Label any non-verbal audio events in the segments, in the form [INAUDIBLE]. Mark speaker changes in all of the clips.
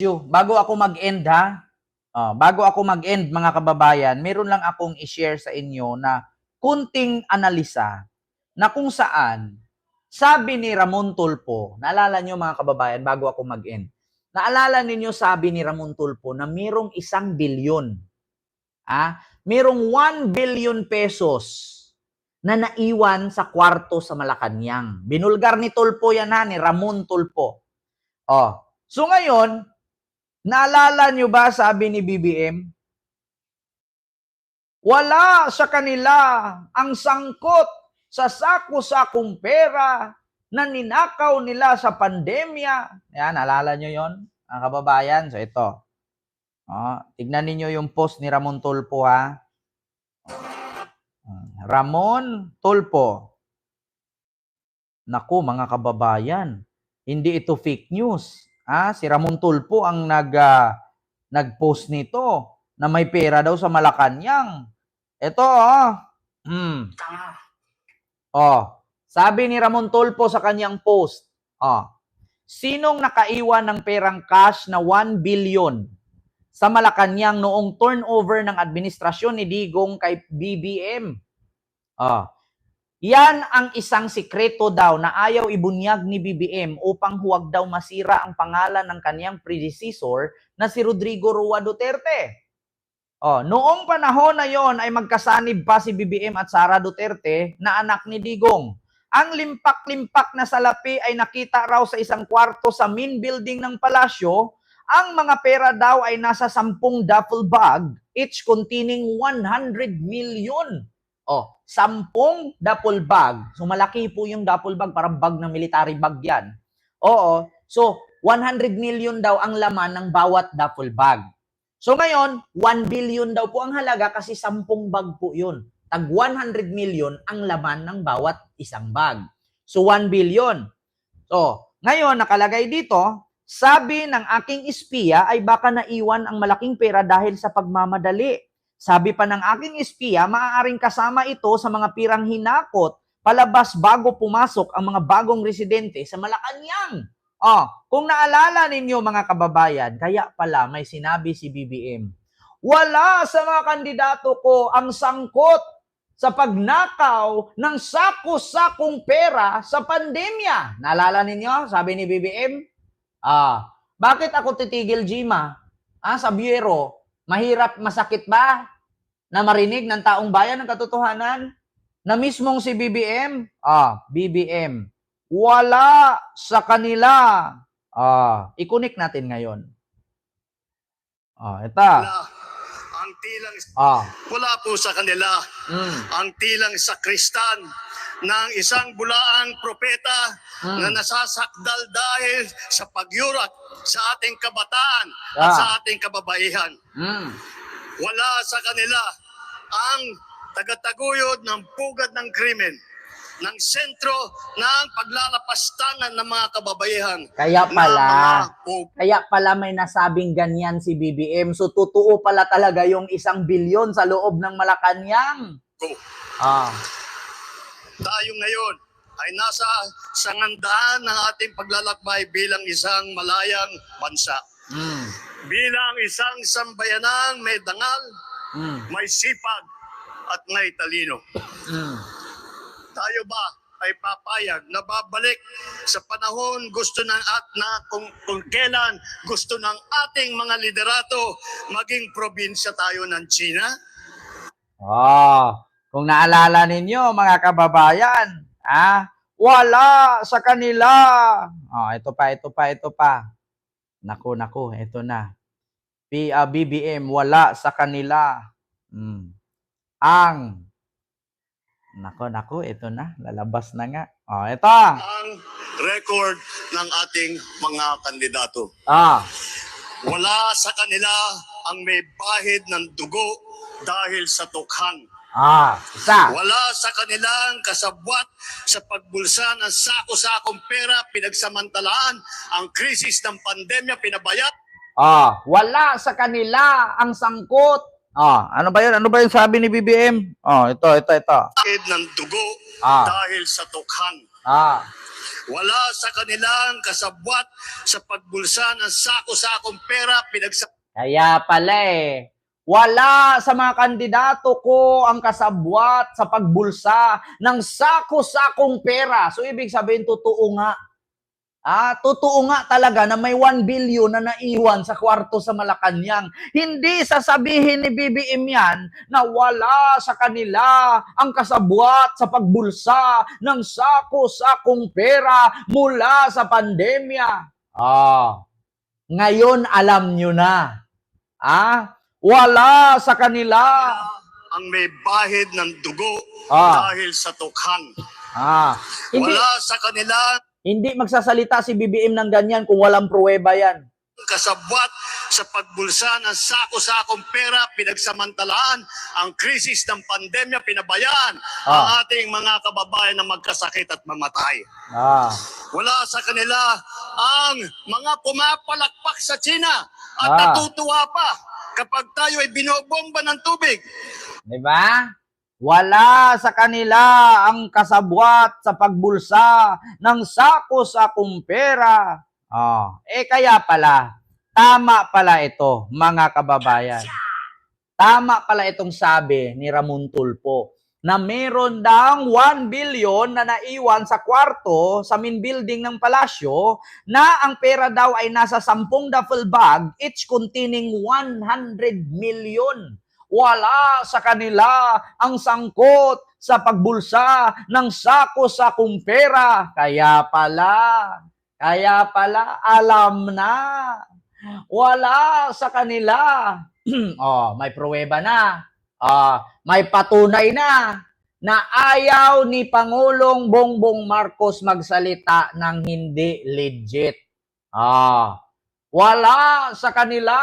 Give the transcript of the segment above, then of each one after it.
Speaker 1: you. Bago ako mag-end ha, ah, bago ako mag-end mga kababayan, meron lang akong i-share sa inyo na kunting analisa na kung saan sabi ni Ramon Tulpo, naalala nyo mga kababayan bago ako mag-end, naalala ninyo sabi ni Ramon Tulpo na merong isang bilyon, ah, merong 1 billion pesos na naiwan sa kwarto sa Malacanang. Binulgar ni Tulpo yan ha, ni Ramon Tulpo. Oh. So ngayon, naalala nyo ba sabi ni BBM? Wala sa kanila ang sangkot sa sako-sakong pera na ninakaw nila sa pandemya. Yan, naalala nyo yon mga kababayan? So ito. Oh, tignan ninyo yung post ni Ramon Tulpo ha. Ramon Tulpo. Naku, mga kababayan, hindi ito fake news. Ah, si Ramon Tulpo ang nag ah, nag-post nito na may pera daw sa Malacanang. Ito, oh. Mm. Oh, sabi ni Ramon Tulpo sa kanyang post, oh, sinong nakaiwan ng perang cash na 1 billion sa Malacanang noong turnover ng administrasyon ni Digong kay BBM? Ah. Yan ang isang sikreto daw na ayaw ibunyag ni BBM upang huwag daw masira ang pangalan ng kaniyang predecessor na si Rodrigo Rua Duterte. Oh, noong panahon na yon ay magkasanib pa si BBM at Sara Duterte na anak ni Digong. Ang limpak-limpak na salapi ay nakita raw sa isang kwarto sa main building ng palasyo. Ang mga pera daw ay nasa sampung duffel bag, each containing 100 million. Oh, sampung duffel bag. So malaki po yung duffel bag, parang bag ng military bag yan. Oo. So 100 million daw ang laman ng bawat duffel bag. So ngayon, 1 billion daw po ang halaga kasi sampung bag po yun. Tag 100 million ang laman ng bawat isang bag. So 1 billion. So, ngayon nakalagay dito, sabi ng aking espiya ay baka naiwan ang malaking pera dahil sa pagmamadali. Sabi pa ng aking espiya, maaaring kasama ito sa mga pirang hinakot palabas bago pumasok ang mga bagong residente sa Malacanang. Oh, kung naalala ninyo mga kababayan, kaya pala may sinabi si BBM, wala sa mga kandidato ko ang sangkot sa pagnakaw ng sako-sakong pera sa pandemya. Naalala ninyo? Sabi ni BBM, ah, bakit ako titigil, Jima? Ah, sa bureau, mahirap, masakit ba na marinig ng taong bayan ng katotohanan? Na mismong si BBM, ah, BBM, wala sa kanila. Ah, i-connect natin ngayon. Ah, ito.
Speaker 2: ang tilang
Speaker 1: Ah,
Speaker 2: wala po sa kanila
Speaker 1: mm,
Speaker 2: ang tilang sakristan ng isang bulaang propeta
Speaker 1: Mm.
Speaker 2: na nasasakdal dahil sa pagyurak sa ating kabataan at
Speaker 1: Ah.
Speaker 2: sa ating kababaihan.
Speaker 1: mm.
Speaker 2: Wala sa kanila ang tagataguyod ng pugad ng krimen ng sentro ng paglalapastangan ng mga kababaihan.
Speaker 1: Kaya pala, kaya pala may nasabing ganyan si BBM. So, totoo pala talaga yung isang bilyon sa loob ng Malacanang. Ah,
Speaker 2: tayo ngayon ay nasa sangandaan ng ating paglalakbay bilang isang malayang bansa.
Speaker 1: mm,
Speaker 2: Bilang isang sambayanang may dangal,
Speaker 1: mm,
Speaker 2: may sipag, at may talino.
Speaker 1: mm.
Speaker 2: Tayo ba ay papayag na babalik sa panahon gusto ng at na kung, kung kailan gusto ng ating mga liderato maging probinsya tayo ng China?
Speaker 1: Ah, kung naalala ninyo mga kababayan, ah, wala sa kanila. Ah, ito pa, ito pa, ito pa. Naku, naku, ito na. B, ah, BBM, wala sa kanila. Mm. Ang Nako, nako, ito na. Lalabas na nga. Oh, ito.
Speaker 2: Ang record ng ating mga kandidato.
Speaker 1: Ah,
Speaker 2: Wala sa kanila ang may bahid ng dugo dahil sa tukhang.
Speaker 1: ah, isa.
Speaker 2: Wala sa kanilang kasabwat sa pagbulsa ng sako-sakong pera pinagsamantalaan ang krisis ng pandemya pinabayat
Speaker 1: Ah, wala sa kanila ang sangkot. Ah, ano ba 'yun? Ano ba 'yung sabi ni BBM? Oh, ito, ito, ito.
Speaker 2: ng dugo
Speaker 1: Ah.
Speaker 2: dahil sa tukhang.
Speaker 1: Ah,
Speaker 2: Wala sa kanilang kasabwat sa pagbulsa ng sako-sakong pera pinagsa
Speaker 1: Kaya pala eh, wala sa mga kandidato ko ang kasabwat sa pagbulsa ng sako-sakong pera. So, ibig sabihin, totoo nga. Ah, totoo nga talaga na may 1 billion na naiwan sa kwarto sa Malacanang. Hindi sasabihin ni BBM yan na wala sa kanila ang kasabwat sa pagbulsa ng sako-sakong pera mula sa pandemya. Ah, ngayon alam nyo na. Ah, wala sa kanila.
Speaker 2: ang may bahid ng dugo
Speaker 1: Ah.
Speaker 2: dahil sa tukhan.
Speaker 1: Ah, hindi
Speaker 2: Wala sa kanila
Speaker 1: hindi magsasalita si BBM ng ganyan kung walang pruweba yan.
Speaker 2: kasabwat sa pagbulsa ng sako-sakong pera pinagsamantalaan ang krisis ng pandemya pinabayaan ang
Speaker 1: Ah.
Speaker 2: ating mga kababayan na magkasakit at mamatay.
Speaker 1: Ah,
Speaker 2: Wala sa kanila ang mga pumapalakpak sa China at
Speaker 1: Ah.
Speaker 2: natutuwa pa kapag tayo ay binobomba ng tubig.
Speaker 1: di ba? Wala sa kanila ang kasabwat sa pagbulsa ng sako-sakong pera. Ah, eh kaya pala, tama pala ito, mga kababayan. Tama pala itong sabi ni Ramon Tulpo na meron daw 1 billion na naiwan sa kwarto sa main building ng palasyo na ang pera daw ay nasa 10 duffel bag, each containing 100 million. Wala sa kanila ang sangkot sa pagbulsa ng sako-sakong pera. Kaya pala, kaya pala, alam na. Wala sa kanila. [CLEARS THROAT] oh, may pruweba na. Ah, may patunay na na ayaw ni Pangulong Bongbong Marcos magsalita ng hindi legit. Ah, wala sa kanila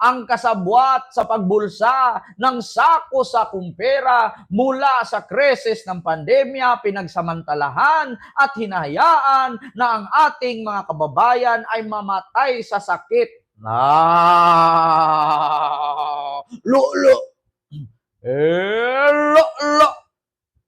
Speaker 1: ang kasabwat sa pagbulsa ng sako-sakong pera mula sa krisis ng pandemya, pinagsamantalahan at hinahayaan na ang ating mga kababayan ay mamatay sa sakit. Ah, lo, lo. Eh, lo, lo.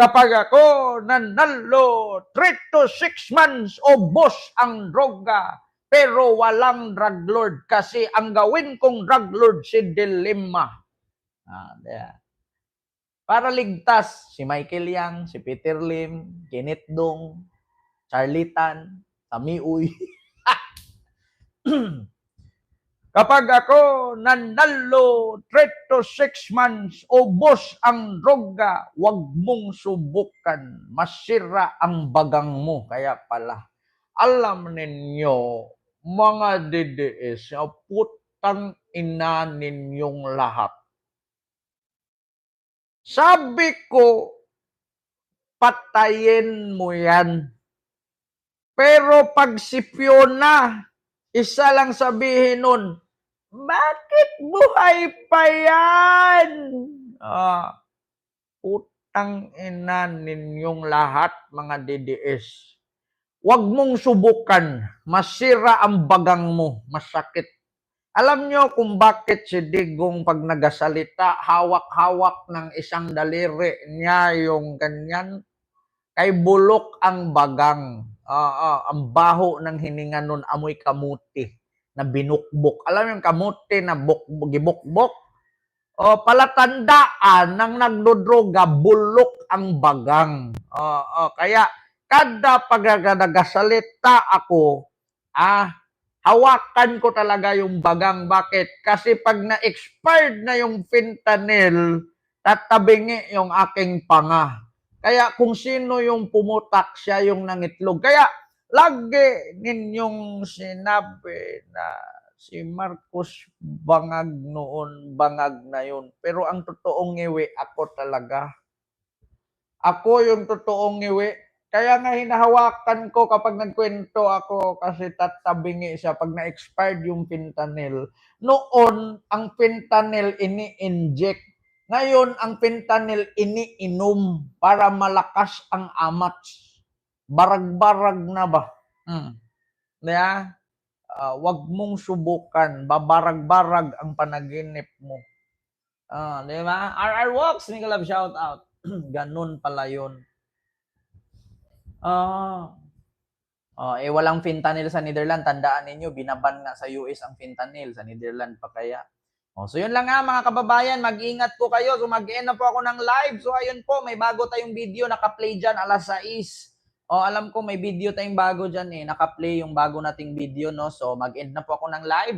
Speaker 1: Kapag ako nanalo, 3 to 6 months o boss ang droga, pero walang drug lord kasi ang gawin kong drug lord si Dilemma. Ah, yeah. Para ligtas si Michael Yang, si Peter Lim, Kenneth Dong, Charlie Tan, Tami Uy. [LAUGHS] Kapag ako nanalo 3 to 6 months o boss ang droga, wag mong subukan. Masira ang bagang mo. Kaya pala, alam ninyo, mga DDS, putang ina ninyong lahat. Sabi ko, patayin mo yan. Pero pag si Fiona, isa lang sabihin nun, bakit buhay pa yan? Ah, putang ina ninyong lahat, mga DDS. Huwag mong subukan. Masira ang bagang mo. Masakit. Alam nyo kung bakit si Digong pag nagasalita, hawak-hawak ng isang daliri niya yung ganyan? Kay bulok ang bagang. Ah, ah, ang baho ng hininga nun, amoy kamuti na binukbok. Alam yung kamuti na buk, gibukbok? O palatandaan ng nagdodroga, bulok ang bagang. O, o, kaya kada pag nagasalita ako, ah, hawakan ko talaga yung bagang. Bakit? Kasi pag na-expired na yung fentanyl, tatabingi yung aking panga. Kaya kung sino yung pumutak, siya yung nangitlog. Kaya lagi ninyong sinabi na si Marcos bangag noon, bangag na yun. Pero ang totoong ngiwi, ako talaga. Ako yung totoong ngiwi. Kaya nga hinahawakan ko kapag nagkwento ako kasi tatabingi siya pag na-expired yung fentanyl. Noon, ang fentanyl ini-inject. Ngayon, ang fentanyl iniinom para malakas ang amat. Barag-barag na ba? Hmm. Kaya, ah, wag mong subukan. Babarag-barag ang panaginip mo. Ah, di ba? RR Walks, Nicolab shout out. [CLEARS THROAT] Ganun pala yun. Ah, Oh, eh walang fentanyl sa Netherlands. Tandaan ninyo, binaban nga sa US ang fentanyl. Sa Netherlands pa kaya. Oh, so yun lang nga mga kababayan, mag-ingat po kayo. So mag-end na po ako ng live. So ayun po, may bago tayong video naka-play diyan alas 6. Oh, alam ko may video tayong bago diyan eh. Naka-play yung bago nating video no. So mag-end na po ako ng live.